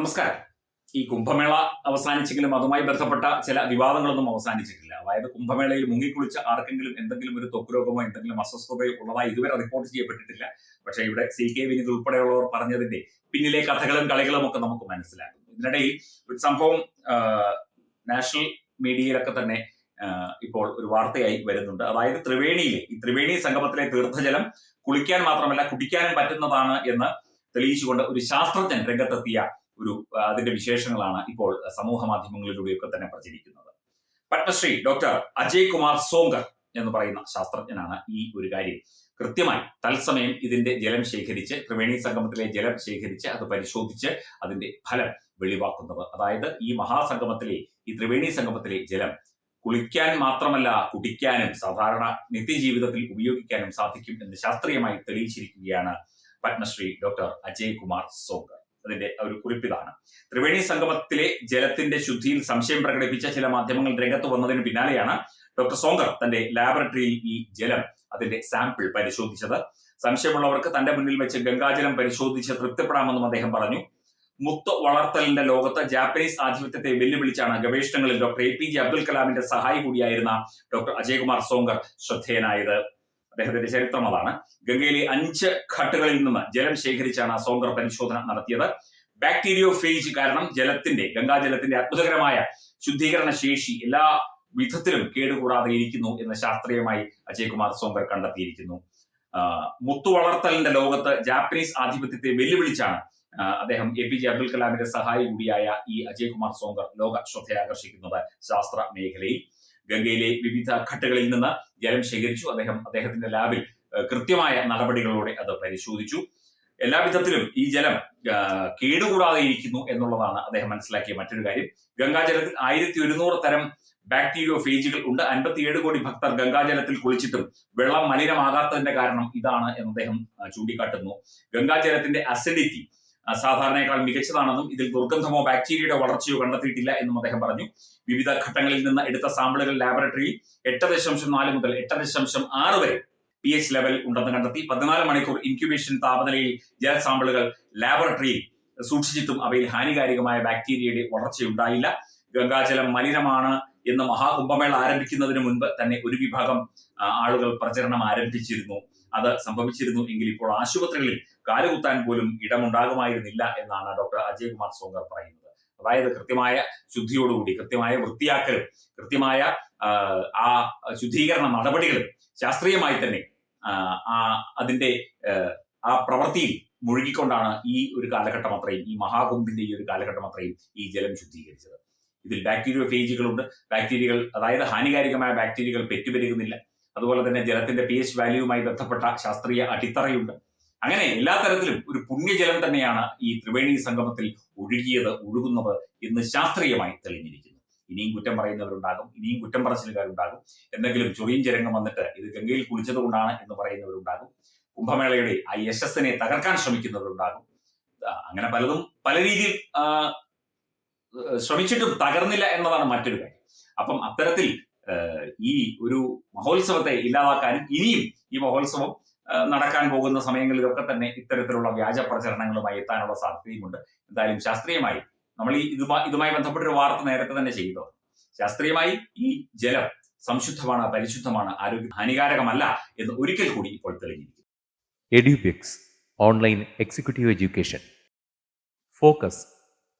നമസ്കാരം. ഈ കുംഭമേള അവസാനിച്ചെങ്കിലും അതുമായി ബന്ധപ്പെട്ട ചില വിവാദങ്ങളൊന്നും അവസാനിച്ചിട്ടില്ല. അതായത് കുംഭമേളയിൽ മുങ്ങിക്കുളിച്ച ആർക്കെങ്കിലും എന്തെങ്കിലും ഒരു ത്വക്ക് രോഗമോ എന്തെങ്കിലും അസ്വസ്ഥതയോ ഉള്ളതായി ഇതുവരെ റിപ്പോർട്ട് ചെയ്യപ്പെട്ടിട്ടില്ല. പക്ഷേ ഇവിടെ സി കെ വിനീത് ഉൾപ്പെടെയുള്ളവർ പറഞ്ഞതിന്റെ പിന്നിലെ കഥകളും കളികളും ഒക്കെ നമുക്ക് മനസ്സിലാകും ഇതിനിടയിൽ ഒരു സംഭവം നാഷണൽ മീഡിയയിലൊക്കെ തന്നെ ഇപ്പോൾ ഒരു വാർത്തയായി വരുന്നുണ്ട്. അതായത് ത്രിവേണിയിലെ ഈ ത്രിവേണി സംഗമത്തിലെ തീർത്ഥജലം കുളിക്കാൻ മാത്രമല്ല കുടിക്കാനും പറ്റുന്നതാണ് എന്ന് തെളിയിച്ചുകൊണ്ട് ഒരു ശാസ്ത്രജ്ഞൻ രംഗത്തെത്തിയ ഒരു അതിന്റെ വിശേഷങ്ങളാണ് ഇപ്പോൾ സമൂഹ മാധ്യമങ്ങളിലൂടെയൊക്കെ തന്നെ പ്രചരിക്കുന്നത്. പത്മശ്രീ ഡോക്ടർ അജയ് കുമാർ സോങ്കർ എന്ന് പറയുന്ന ശാസ്ത്രജ്ഞനാണ് ഈ ഒരു കാര്യം. കൃത്യമായി തത്സമയം ഇതിന്റെ ജലം ശേഖരിച്ച് ത്രിവേണി സംഗമത്തിലെ ജലം ശേഖരിച്ച് അത് പരിശോധിച്ച് അതിന്റെ ഫലം വെളിവാക്കുന്നത്. അതായത് ഈ മഹാസംഗമത്തിലെ ഈ ത്രിവേണി സംഗമത്തിലെ ജലം കുളിക്കാൻ മാത്രമല്ല കുടിക്കാനും സാധാരണ നിത്യജീവിതത്തിൽ ഉപയോഗിക്കാനും സാധിക്കും എന്ന് ശാസ്ത്രീയമായി തെളിയിച്ചിരിക്കുകയാണ് പത്മശ്രീ ഡോക്ടർ അജയ് കുമാർ സോങ്കർ അതിന്റെ ഒരു കുറിപ്പിതാണ്. ത്രിവേണി സംഗമത്തിലെ ജലത്തിന്റെ ശുദ്ധിയിൽ സംശയം പ്രകടിപ്പിച്ച ചില മാധ്യമങ്ങൾ രംഗത്ത് വന്നതിന് പിന്നാലെയാണ് ഡോക്ടർ സോങ്കർ തന്റെ ലാബറട്ടറിയിൽ ഈ ജലം അതിന്റെ സാമ്പിൾ പരിശോധിച്ചത്. സംശയമുള്ളവർക്ക് തന്റെ മുന്നിൽ വെച്ച് ഗംഗാജലം പരിശോധിച്ച് തൃപ്തിപ്പെടാമെന്നും അദ്ദേഹം പറഞ്ഞു. മുത്ത് വളർത്തലിന്റെ ലോകത്ത് ജാപ്പനീസ് ആധിപത്യത്തെ വെല്ലുവിളിച്ചാണ് ഗവേഷണങ്ങളിൽ doctor A P J Abdul കലാമിന്റെ സഹായി കൂടിയായിരുന്ന ഡോക്ടർ അജയ്കുമാർ സോങ്കർ ശ്രദ്ധേയനായത്. അദ്ദേഹത്തിന്റെ ചരിത്രം അതാണ് ഗംഗയിലെ അഞ്ച് ഘട്ടുകളിൽ നിന്ന് ജലം ശേഖരിച്ചാണ് സോങ്കർ പരിശോധന നടത്തിയത്. ബാക്ടീരിയോ ഫേജ് കാരണം ജലത്തിന്റെ ഗംഗാജലത്തിന്റെ അത്ഭുതകരമായ ശുദ്ധീകരണ ശേഷി എല്ലാ വിധത്തിലും കേടുകൂടാതെ ഇരിക്കുന്നു എന്ന് ശാസ്ത്രീയമായി അജയ്കുമാർ സോങ്കർ കണ്ടെത്തിയിരിക്കുന്നു. മുത്തു മുത്തുവളർത്തലിന്റെ ലോകത്ത് ജാപ്പനീസ് ആധിപത്യത്തെ വെല്ലുവിളിച്ചാണ് അദ്ദേഹം എ പി ജെ അബ്ദുൽ കലാമിന്റെ സഹായി കൂടിയായ ഈ അജയ്കുമാർ സോങ്കർ ലോക ശ്രദ്ധയാകർഷിക്കുന്നത് ശാസ്ത്ര മേഖലയിൽ. ഗംഗയിലെ വിവിധ ഘട്ടങ്ങളിൽ നിന്ന് ജലം ശേഖരിച്ചു. അദ്ദേഹം അദ്ദേഹത്തിന്റെ ലാബിൽ കൃത്യമായ നടപടികളോടെ അത് പരിശോധിച്ചു. എല്ലാവിധത്തിലും ഈ ജലം കേടുകൂടാതെ ഇരിക്കുന്നു എന്നുള്ളതാണ് അദ്ദേഹം മനസ്സിലാക്കിയ മറ്റൊരു കാര്യം. ഗംഗാജലത്തിൽ ആയിരത്തി ഒരുന്നൂറ് തരം ബാക്ടീരിയോ ഫേജുകൾ ഉണ്ട്. അൻപത്തിയേഴ് കോടി ഭക്തർ ഗംഗാജലത്തിൽ കുളിച്ചിട്ടും വെള്ളം മലിനമാകാത്തതിന്റെ കാരണം ഇതാണ് എന്ന് അദ്ദേഹം ചൂണ്ടിക്കാട്ടുന്നു. ഗംഗാജലത്തിന്റെ അസിഡിറ്റി സാധാരണയേക്കാൾ മികച്ചതാണെന്നും ഇതിൽ ദുർഗന്ധമോ ബാക്ടീരിയയുടെ വളർച്ചയോ കണ്ടെത്തിയിട്ടില്ല എന്നും അദ്ദേഹം പറഞ്ഞു. വിവിധ ഘട്ടങ്ങളിൽ നിന്ന് എടുത്ത സാമ്പിളുകൾ ലാബറട്ടറിയിൽ എട്ട് ദശാംശം നാല് മുതൽ എട്ട് ദശാംശം ആറ് വരെ പി എച്ച് ലെവൽ ഉണ്ടെന്ന് കണ്ടെത്തി പതിനാല് മണിക്കൂർ ഇൻക്യുബേഷൻ താപനിലയിൽ ജല സാമ്പിളുകൾ ലാബറട്ടറിയിൽ സൂക്ഷിച്ചിട്ടും അവയിൽ ഹാനികാരികമായ ബാക്ടീരിയയുടെ വളർച്ചയുണ്ടായില്ല. ഗംഗാജലം മലിനമാണ്. എന്ന് മഹാകുംഭമേള ആരംഭിക്കുന്നതിന് മുൻപ് തന്നെ ഒരു വിഭാഗം ആളുകൾ പ്രചരണം ആരംഭിച്ചിരുന്നു. അത് സംഭവിച്ചിരുന്നു. എങ്കിൽ ഇപ്പോൾ ആശുപത്രികളിൽ കാലുകുത്താൻ പോലും ഇടമുണ്ടാകുമായിരുന്നില്ല എന്നാണ് ഡോക്ടർ അജയ്കുമാർ സോങ്കർ പറയുന്നത്. അതായത് കൃത്യമായ ശുദ്ധിയോടുകൂടി കൃത്യമായ വൃത്തിയാക്കലും കൃത്യമായ ആ, ശുദ്ധീകരണ നടപടികളും ശാസ്ത്രീയമായി തന്നെ ആ, അതിന്റെ ആ പ്രവൃത്തിയിൽ മുഴുകിക്കൊണ്ടാണ് ഈ ഒരു കാലഘട്ടം അത്രയും ഈ മഹാകുംഭിന്റെ ഈ ഒരു കാലഘട്ടം അത്രയും ഈ ജലം ശുദ്ധീകരിച്ചത്. ഇതിൽ ബാക്ടീരിയോ ഫേജുകളുണ്ട് ബാക്ടീരിയകൾ അതായത് ഹാനികാരികമായ ബാക്ടീരിയകൾ പെറ്റുപെരുകുന്നില്ല. അതുപോലെ തന്നെ ജലത്തിന്റെ പി എച്ച് വാല്യൂവുമായി ബന്ധപ്പെട്ട ശാസ്ത്രീയ അടിത്തറയുണ്ട്. അങ്ങനെ എല്ലാ തരത്തിലും ഒരു പുണ്യജലം തന്നെയാണ് ഈ ത്രിവേണി സംഗമത്തിൽ ഒഴുകിയത് ഒഴുകുന്നത് എന്ന് ശാസ്ത്രീയമായി തെളിഞ്ഞിരിക്കുന്നു. ഇനിയും കുറ്റം പറയുന്നവരുണ്ടാകും ഇനിയും കുറ്റം പറച്ചിലുകാരുണ്ടാകും. എന്തെങ്കിലും ചൊറിയും ചരങ്ങം വന്നിട്ട് ഇത് ഗംഗയിൽ കുളിച്ചതുകൊണ്ടാണ് എന്ന് പറയുന്നവരുണ്ടാകും. കുംഭമേളയുടെ ആ യശസ്സിനെ തകർക്കാൻ ശ്രമിക്കുന്നവരുണ്ടാകും. അങ്ങനെ പലതും പല രീതിയിൽ ശ്രമിച്ചിട്ടും തകർന്നില്ല എന്നതാണ് മറ്റൊരു കാര്യം. അപ്പം അത്തരത്തിൽ ഈ ഒരു മഹോത്സവത്തെ ഇല്ലാതാക്കാനും ഇനിയും ഈ മഹോത്സവം നടക്കാൻ പോകുന്ന സമയങ്ങളിലൊക്കെ തന്നെ ഇത്തരത്തിലുള്ള വ്യാജ പ്രചരണങ്ങളുമായി എത്താനുള്ള സാധ്യതയുമുണ്ട്. എന്തായാലും ശാസ്ത്രീയമായി നമ്മൾ ഈ ഇതുമായി ഇതുമായി ബന്ധപ്പെട്ടൊരു വാർത്ത നേരത്തെ തന്നെ ചെയ്തു. ശാസ്ത്രീയമായി ഈ ജലം സംശുദ്ധമാണ് പരിശുദ്ധമാണ് ആരോഗ്യ ഹാനികാരകമല്ല എന്ന് ഒരിക്കൽ കൂടി ഇപ്പോൾ തെളിഞ്ഞിരിക്കുന്നു. Edupix online executive education. Focus